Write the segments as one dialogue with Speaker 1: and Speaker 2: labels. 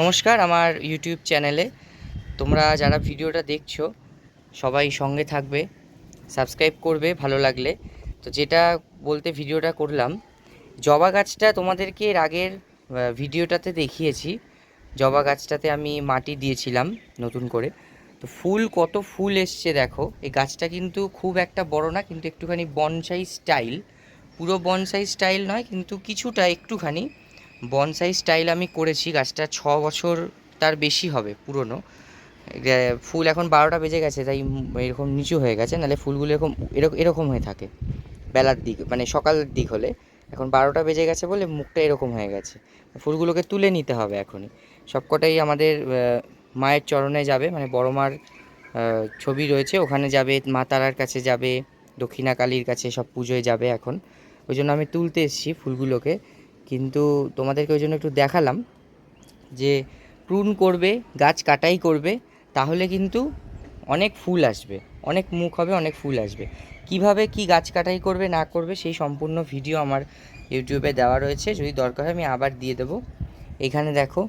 Speaker 1: নমস্কার আমার ইউটিউব চ্যানেলে তোমরা যারা ভিডিওটা দেখছ, সবাই সঙ্গে থাকবে সাবস্ক্রাইব করবে, ভালো লাগলে। তো যেটা বলতে ভিডিওটা করলাম, জবা গাছটা তোমাদেরকে এর আগের ভিডিওটাতে দেখিয়েছি। জবা গাছটাতে আমি মাটি দিয়েছিলাম নতুন করে। তো ফুল, কত ফুল এসছে দেখো। এই গাছটা কিন্তু খুব একটা বড় না, কিন্তু একটুখানি বনসাই স্টাইল পুরো বনসাই স্টাইল নয়, কিন্তু কিছুটা একটুখানি। বনসাই স্টাইল আমি করেছি, গাছটা ছ বছর তার বেশি হবে পুরনো। ফুল এখন বারোটা বেজে গেছে, তাই এরকম নিচু হয়ে গেছে, নাহলে ফুলগুলো এরকম এরকম এরকম হয়ে থাকে। বেলার দিক মানে সকালের দিক হলে। এখন বারোটা বেজে গেছে বলে মুখটা এরকম হয়ে গেছে। ফুলগুলোকে তুলে নিতে হবে এখনই। সবকটাই আমাদের মায়ের চরণে যাবে মানে বড় মার ছবি রয়েছে, ওখানে যাবে, মা তারার কাছে যাবে দক্ষিণা কালীর কাছে সব পুজোয় যাবে এখন। ওই জন্য আমি তুলতে এসেছি ফুলগুলোকে। কিন্তু তোমাদেরকে ওই জন্য একটু দেখালাম যে প্রুন করবে, গাছ কাটাই করবে, তাহলে কিন্তু অনেক ফুল আসবে, অনেক মুখ হবে, অনেক ফুল আসবে। কীভাবে কি গাছ কাটাই করবে, না করবে, সেই সম্পূর্ণ ভিডিও আমার ইউটিউবে দেওয়া রয়েছে। যদি দরকার হয় আমি আবার দিয়ে দেবো। এখানে দেখো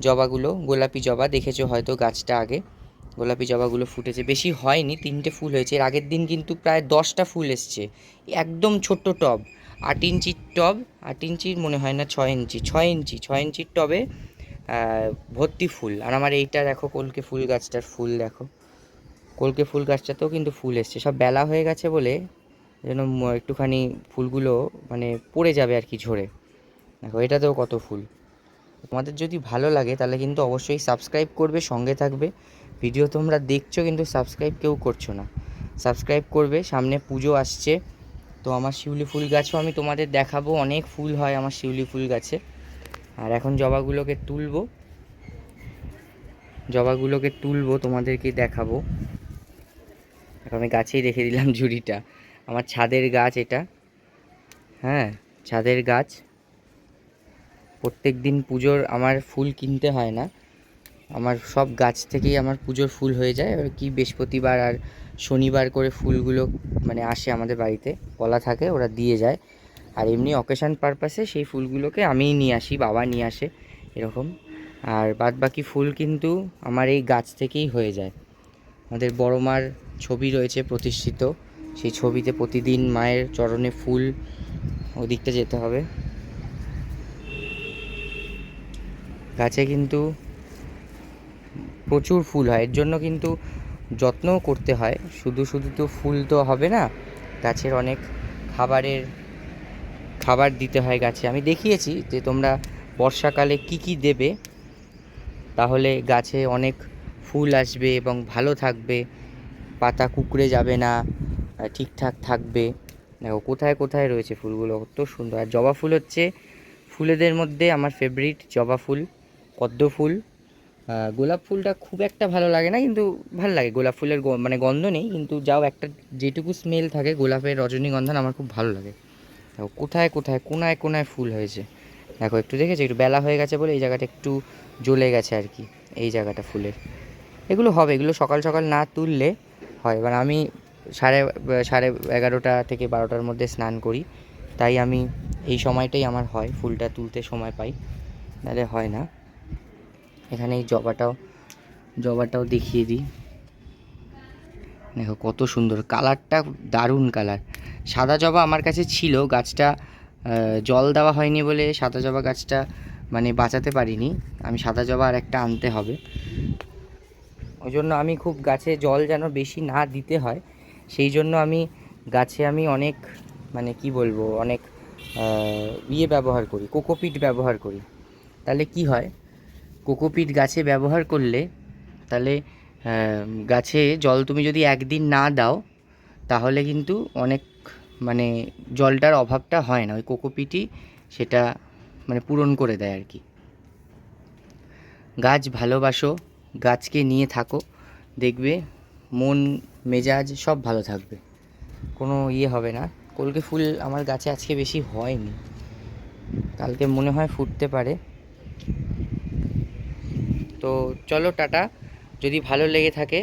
Speaker 1: জবাগুলো, গোলাপি জবা, দেখেছ হয়তো গাছটা আগে। গোলাপি জবাগুলো ফুটেছে। বেশি হয়নি, তিনটে ফুল হয়েছে। এর আগের দিন কিন্তু প্রায় দশটা ফুল এসছে। একদম ছোট্ট টব। আট ইঞ্চির টব, আট ইঞ্চির মনে হয় না, ছয় ইঞ্চি ছয় ইঞ্চি, ছয় ইঞ্চির টবে ভর্তি ফুল। আর আমার এইটা দেখো, কলকে ফুল গাছটার ফুল দেখো। কলকে ফুল গাছটাতেও কিন্তু ফুল এসছে। সব বেলা হয়ে গেছে বলে যেন একটুখানি ফুলগুলো মানে পড়ে যাবে আর কি ঝরে। দেখো, এটাতেও কত ফুল। তোমাদের যদি ভালো লাগে, তাহলে কিন্তু অবশ্যই সাবস্ক্রাইব করবে, সঙ্গে থাকবে। ভিডিও তোমরা দেখছ, কিন্তু সাবস্ক্রাইব কেউ করছ না। সাবস্ক্রাইব করবে, সামনে পুজো আসছে। তো আমার শিউলি ফুল গাছও আমি তোমাদের দেখাবো, অনেক ফুল হয় আমার শিউলি ফুল গাছে। আর এখন জবাগুলোকে তুলবো। জবাগুলোকে তুলবো, তোমাদেরকে দেখাবো। এখন আমি গাছেই রেখে দিলাম ঝুড়িটা। আমার ছাদের গাছ এটা। হ্যাঁ ছাদের গাছ। প্রত্যেক দিন পুজোর আমার ফুল কিনতে হয় না। আমার সব গাছ থেকেই আমার পুজোর ফুল হয়ে যায়। এবার কি বৃহস্পতিবার আর শনিবার করে ফুলগুলো মানে আসে আমাদের বাড়িতে, বলা থাকে, ওরা দিয়ে যায়। আর এমনি অকেশান পারপাসে সেই ফুলগুলোকে আমিই নিয়ে আসি, বাবা নিয়ে আসে, এরকম। আর বাদ বাকি ফুল কিন্তু আমার এই গাছ থেকেই হয়ে যায়। আমাদের বড় মার ছবি রয়েছে প্রতিষ্ঠিত, সেই ছবিতে প্রতিদিন মায়ের চরণে ফুল ওদিকটা যেতে হবে। গাছে কিন্তু প্রচুর ফুল হয়, এর জন্য কিন্তু যত্নও করতে হয়। শুধু শুধু তো ফুল তো হবে না, গাছের অনেক খাবারের, খাবার দিতে হয় গাছে। আমি দেখিয়েছি যে তোমরা বর্ষাকালে কি কি দেবে, তাহলে গাছে অনেক ফুল আসবে এবং ভালো থাকবে। পাতা কুকড়ে যাবে না ঠিকঠাক থাকবে। দেখো, কোথায় কোথায় রয়েছে ফুলগুলো, কত সুন্দর। আর জবা ফুল হচ্ছে ফুলেদের মধ্যে আমার ফেভারিট জবা ফুল, পদ্ম ফুল। গোলাপ ফুলটা খুব একটা ভালো লাগে না, কিন্তু ভালো লাগে। গোলাপ ফুলের মানে গন্ধ নেই, কিন্তু যাও একটা যেটুকু স্মেল থাকে গোলাপের রজনীগন্ধা আমার খুব ভালো লাগে। দেখো, কোথায় কোথায়, কোনায় কোনায় ফুল হয়েছে। দেখো, একটু দেখেছি? একটু বেলা হয়ে গেছে বলে এই জায়গাটা একটু জ্বলে গেছে আর কি, এই জায়গাটা ফুলের। এগুলো হবে, এগুলো সকাল সকাল না তুললে হয়। এবার আমি সাড়ে সাড়ে এগারোটা থেকে বারোটার মধ্যে স্নান করি, তাই আমি এই সময়টাই আমার হয় ফুলটা তুলতে সময় পাই, নাহলে হয় না। এখানে এই জবাটাও জবাটাও দেখিয়ে দিই। দেখো কত সুন্দর, কালারটা দারুণ কালার। সাদা জবা আমার কাছে ছিল, গাছটা জল দেওয়া হয়নি বলে সাদা জবা গাছটা মানে বাঁচাতে পারিনি। আমি সাদা জবা আর একটা আনতে হবে। ওই জন্য আমি খুব গাছে জল যেন বেশি না দিতে হয়, সেই জন্য আমি গাছে আমি অনেক মানে কি বলব, অনেক ইয়ে ব্যবহার করি, কোকোপিট ব্যবহার করি। তাহলে কি হয়? কোকোপিট গাছে ব্যবহার করলে, তাহলে গাছে জল তুমি যদি একদিন না দাও, তাহলে কিন্তু অনেক মানে জলটার অভাবটা হয় না। ওই কোকোপিটই সেটা মানে পূরণ করে দেয় আর কি। গাছ ভালোবাসো, গাছকে নিয়ে থাকো, দেখবে মন, মেজাজ সব ভালো থাকবে। কোনো ইয়ে হবে না। কলকে ফুল আমার গাছে আজকে বেশি হয়নি। কালকে মনে হয় ফুটতে পারে। তো চলো টাটা। যদি ভালো লেগে থাকে,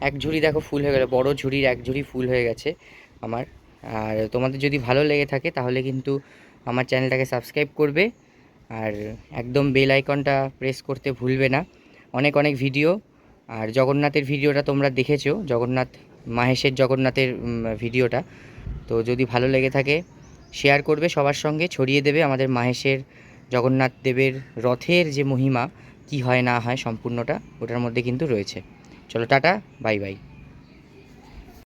Speaker 1: এক ঝুড়ি দেখো ফুল হয়ে গেল, বড় ঝুড়ির এক ঝুড়ি ফুল হয়ে গেছে আমার। আর তোমাদের যদি ভালো লেগে থাকে, তাহলে কিন্তু আমার চ্যানেলটাকে সাবস্ক্রাইব করবে। আর একদম বেল আইকনটা প্রেস করতে ভুলবে না। অনেক অনেক ভিডিও। আর জগন্নাথের ভিডিওটা তোমরা দেখেছ, জগন্নাথ, মাহেশের জগন্নাথের ভিডিওটা। তো যদি ভালো লেগে থাকে, শেয়ার করবে সবার সঙ্গে, ছড়িয়ে দেবে আমাদের মাহেশের, জগন্নাথ দেবের রথের যে মহিমা কি হয় না হয় সম্পূর্ণটা ওটার মধ্যে কিন্তু রয়েছে। চলো টাটা বাই বাই।